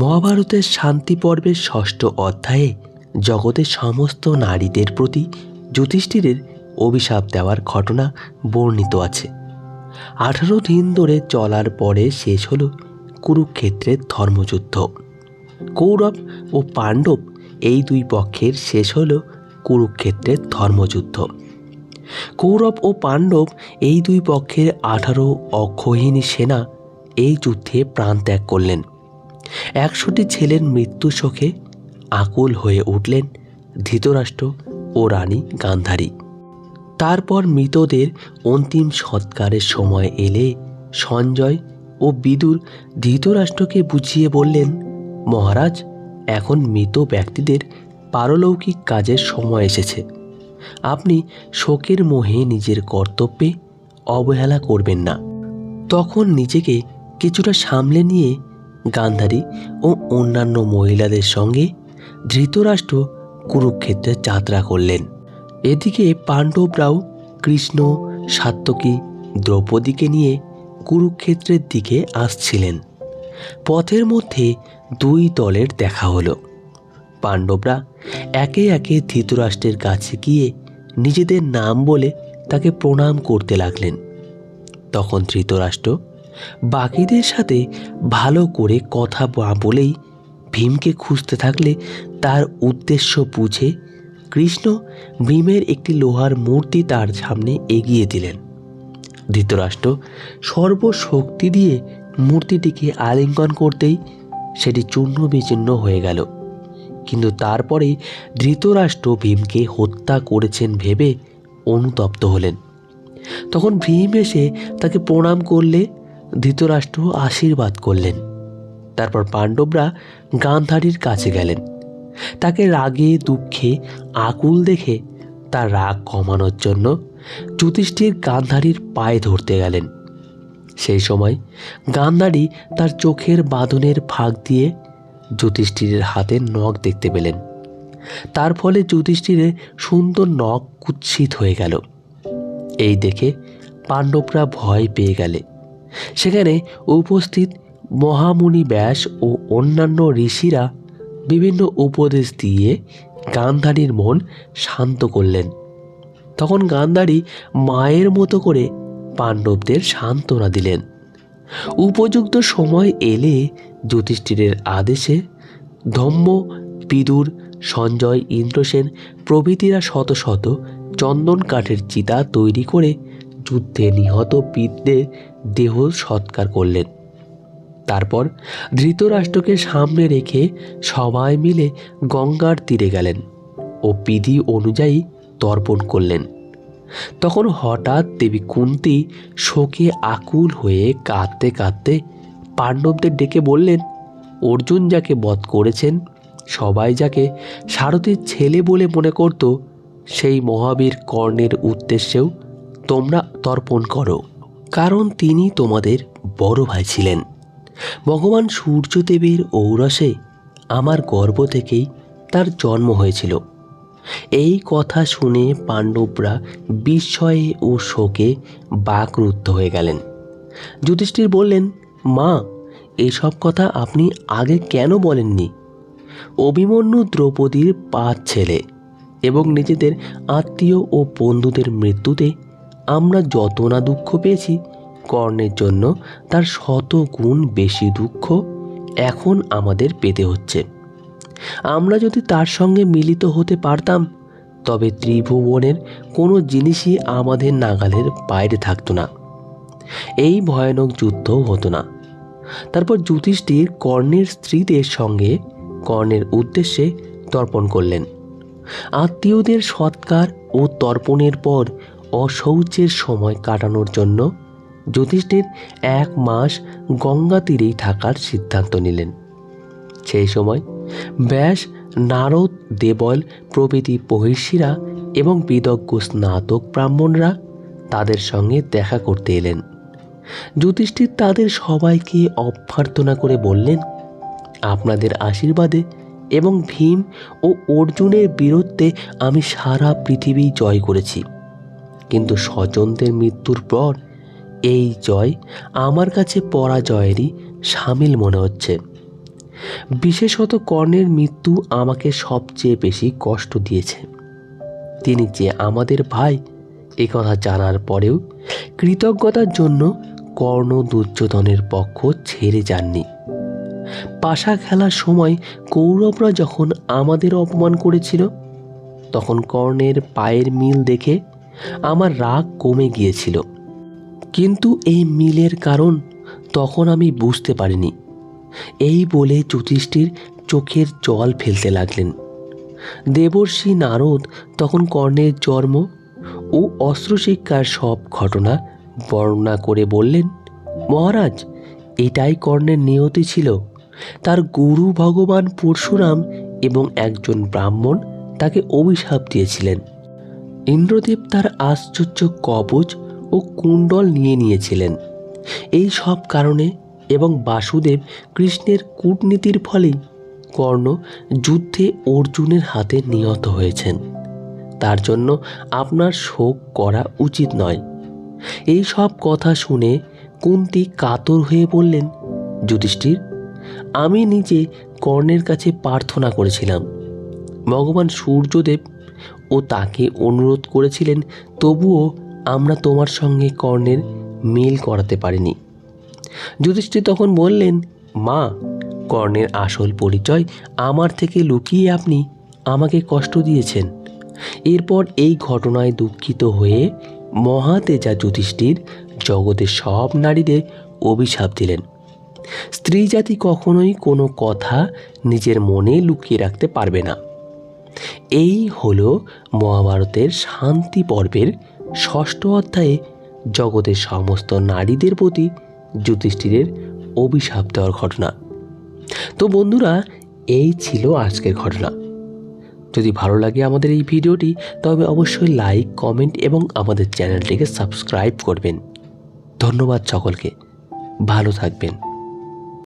মহাভারতের শান্তি পর্বের ষষ্ঠ অধ্যায়ে জগতের সমস্ত নারীদের প্রতি যুধিষ্ঠিরের অভিশাপ দেওয়ার ঘটনা বর্ণিত আছে। আঠারো দিন ধরে চলার পরে শেষ হল কুরুক্ষেত্রের ধর্মযুদ্ধ। কৌরব ও পাণ্ডব এই দুই পক্ষের শেষ হল কুরুক্ষেত্রের ধর্মযুদ্ধ। কৌরব ও পাণ্ডব এই দুই পক্ষের আঠারো অক্ষহীনী সেনা এই যুদ্ধে প্রাণ ত্যাগ করলেন। একশোটি ছেলের মৃত্যু শোকে আকুল হয়ে উঠলেন ধৃতরাষ্ট্র ও রানী গান্ধারী। তারপর মৃতদের অন্তিম সৎকারের সময় এলে সঞ্জয় ও বিদুর ধৃতরাষ্ট্রকে বুঝিয়ে বললেন, মহারাজ, এখন মৃত ব্যক্তিদের পারলৌকিক কাজের সময় এসেছে। আপনি শোকের মোহে নিজের কর্তব্যে অবহেলা করবেন না তখন নিজেকে কিছুটা সামলে নিয়ে গান্ধারী ও অন্যান্য মহিলাদের সঙ্গে ধৃতরাষ্ট্র কুরুক্ষেত্রে যাত্রা করলেন। এদিকে পাণ্ডবরাও কৃষ্ণ সাত্যকী দ্রৌপদীকে নিয়ে কুরুক্ষেত্রের দিকে আসছিলেন। পথের মধ্যে দুই দলের দেখা হলো। পাণ্ডবরা একে একে ধৃতরাষ্ট্রের কাছে গিয়ে নিজেদের নাম বলে তাকে প্রণাম করতে লাগলেন। তখন ধৃতরাষ্ট্র বাকিদের সাথে ভালো করে কথা বলেই ভীমকে খুঁজতে থাকলে তার উদ্দেশ্য বুঝে কৃষ্ণ ভীমের একটি লোহার মূর্তি তার সামনে এগিয়ে দিলেন। ধৃতরাষ্ট্র সর্বশক্তি দিয়ে মূর্তিটিকে আলিঙ্গন করতেই সেটি চূর্ণ বিচূর্ণ হয়ে গেল। কিন্তু তারপরেই ধৃতরাষ্ট্র ভীমকে হত্যা করেছেন ভেবে অনুতপ্ত হলেন। তখন ভীম এসে তাকে প্রণাম করলে ধৃতরাষ্ট্র আশীর্বাদ করলেন। তারপর পাণ্ডবরা গান্ধারীর কাছে গেলেন। তাকে রাগে, দুঃখে, আকুল দেখে তার রাগ কমানোর জন্য যুধিষ্ঠির গান্ধারীর পায়ে ধরতে গেলেন। সেই সময় গান্ধারী তার চোখের বাঁধনের ফাঁক দিয়ে যুধিষ্ঠিরের হাতে নখ দেখতে পেলেন। তার ফলে যুধিষ্ঠিরের সুন্দর নখ কুৎসিত হয়ে গেল। এই দেখে পাণ্ডবরা ভয় পেয়ে গেলে। সেখানে উপস্থিত মহামুনি ব্যাস ও অন্যান্য ঋষিরা বিভিন্ন উপদেশ দিয়ে গান্ধারীর মন শান্ত করলেন। তখন গান্ধারী মায়ের মতো করে পাণ্ডবদের সান্ত্বনা দিলেন। উপযুক্ত সময় এলে যুধিষ্ঠিরের আদেশে ধম্ম, বিদুর, সঞ্জয়, ইন্দ্রসেন প্রভৃতিরা শত শত চন্দন কাঠের চিতা তৈরি করে যুদ্ধে নিহত পিতদের দেহ সৎকার করলেন। তারপর ধৃতরাষ্ট্রকে সামনে রেখে সবাই মিলে গঙ্গার তীরে গেলেন ও বিধি অনুযায়ী তর্পণ করলেন। তখন হঠাৎ দেবী কুন্তি শোকে আকুল হয়ে কাঁদতে কাঁদতে পাণ্ডবদের ডেকে বললেন, অর্জুন যাকে বধ করেছেন, সবাই যাকে সারথীর ছেলে বলে মনে করত, সেই মহাবীর কর্ণের উদ্দেশ্যেও তোমরা তর্পণ করো। কারণ তিনি তোমাদের বড় ভাই ছিলেন। ভগবান সূর্যদেবের ঔরসে আমার গর্ভ থেকেই তার জন্ম হয়েছিল। এই কথা শুনে পাণ্ডবরা বিস্ময়ে ও শোকে বাকরুদ্ধ হয়ে গেলেন। যুধিষ্ঠির বললেন, মা, এসব কথা আপনি আগে কেন বলেননি? অভিমন্যু দ্রৌপদীর পাঁচ ছেলে এবং নিজেদের আত্মীয় ও বন্ধুদের মৃত্যুতে আমরা যত না দুঃখ পেয়েছি, কর্ণের জন্য তার শত গুণ বেশি দুঃখ এখন আমাদের পেতে হচ্ছে। আমরা যদি তার সঙ্গে মিলিত হতে পারতাম, তবে ত্রিভুবনের কোনো জিনিসই আমাদের নাগালের বাইরে থাকতো না। এই ভয়ানক যুদ্ধও হতো না। তারপর যুধিষ্ঠির কর্ণের স্ত্রীদের সঙ্গে কর্ণের উদ্দেশ্যে তর্পণ করলেন। আত্মীয়দের সৎকার ও তর্পণের পর অশৌচের সময় কাটানোর জন্য যুধিষ্ঠির এক মাস গঙ্গা তীরেই থাকার সিদ্ধান্ত নিলেন। সেই সময় ব্যাস নারদ, দেবল, প্রভৃতি মহিষীরা এবং বিদজ্ঞ স্নাতক ব্রাহ্মণরা তাদের সঙ্গে দেখা করতে এলেন। যুধিষ্ঠির তাদের সবাইকে অভ্যর্থনা করে বললেন, আপনাদের আশীর্বাদে এবং ভীম ও অর্জুনের বিরুদ্ধে আমি সারা পৃথিবী জয় করেছি। কিন্তু স্বজনদের মৃত্যুর পর এই জয় আমার কাছে পরাজয়েরই সামিল মনে হচ্ছে। বিশেষত কর্ণের মৃত্যু আমাকে সবচেয়ে বেশি কষ্ট দিয়েছে। তিনি যে আমাদের ভাই কথা জানার পরেও কৃতজ্ঞতার জন্য কর্ণ দুর্যোধনের পক্ষ ছেড়ে যাননি। পাশা খেলার সময় কৌরবরা যখন আমাদের অপমান করেছিল, তখন কর্ণের পায়ের মিল দেখে আমার রাগ কমে গিয়েছিল। কিন্তু এই মিলের কারণ তখন আমি বুঝতে পারিনি। এই বলে যুধিষ্ঠির চোখের জল ফেলতে লাগলেন। দেবর্ষি নারদ তখন কর্ণের জন্ম ও অস্ত্রশিক্ষার সব ঘটনা বর্ণনা করে বললেন, মহারাজ, এটাই কর্ণের নিয়তি ছিল। তার গুরু ভগবান পরশুরাম এবং একজন ব্রাহ্মণ তাকে অভিশাপ দিয়েছিলেন। ইন্দ্রদেব তার আশ্চর্য কবচ ও কুণ্ডল নিয়ে নিয়েছিলেন। এই সব কারণে এবং বাসুদেব কৃষ্ণের কূটনীতির ফলেই কর্ণ যুদ্ধে অর্জুনের হাতে নিহত হয়েছেন। তার জন্য আপনার শোক করা উচিত নয়। এই সব কথা শুনে কুন্তি কাতর হয়ে বললেন, যুধিষ্ঠির, আমি নিজে কর্ণের কাছে প্রার্থনা করেছিলাম। ভগবান সূর্যদেব ও তাকে অনুরোধ করেছিলেন, তবুও আমরা তোমার সঙ্গে কর্ণের মিল করাতে পারিনি। যুধিষ্ঠির তখন বললেন, মা, কর্ণের আসল পরিচয় আমার থেকে লুকিয়ে আপনি আমাকে কষ্ট দিয়েছেন। এরপর এই ঘটনায় দুঃখিত হয়ে মহাতেজা যুধিষ্ঠির জগতের সব নারীদের অভিশাপ দিলেন। স্ত্রী জাতি কখনোই কোনো কথা নিজের মনে লুকিয়ে রাখতে পারবে না। এই হল মহাভারতের শান্তি পর্বের ষষ্ঠ অধ্যায়ে জগতের সমস্ত নারীদের প্রতি যুধিষ্ঠিরের অভিশাপ দেওয়ার ঘটনা। তো বন্ধুরা, এই ছিল আজকের ঘটনা। যদি ভালো লাগে আমাদের এই ভিডিওটি, তবে অবশ্যই লাইক, কমেন্ট এবং আমাদের চ্যানেলটিকে সাবস্ক্রাইব করবেন। ধন্যবাদ সকলকে। ভালো থাকবেন।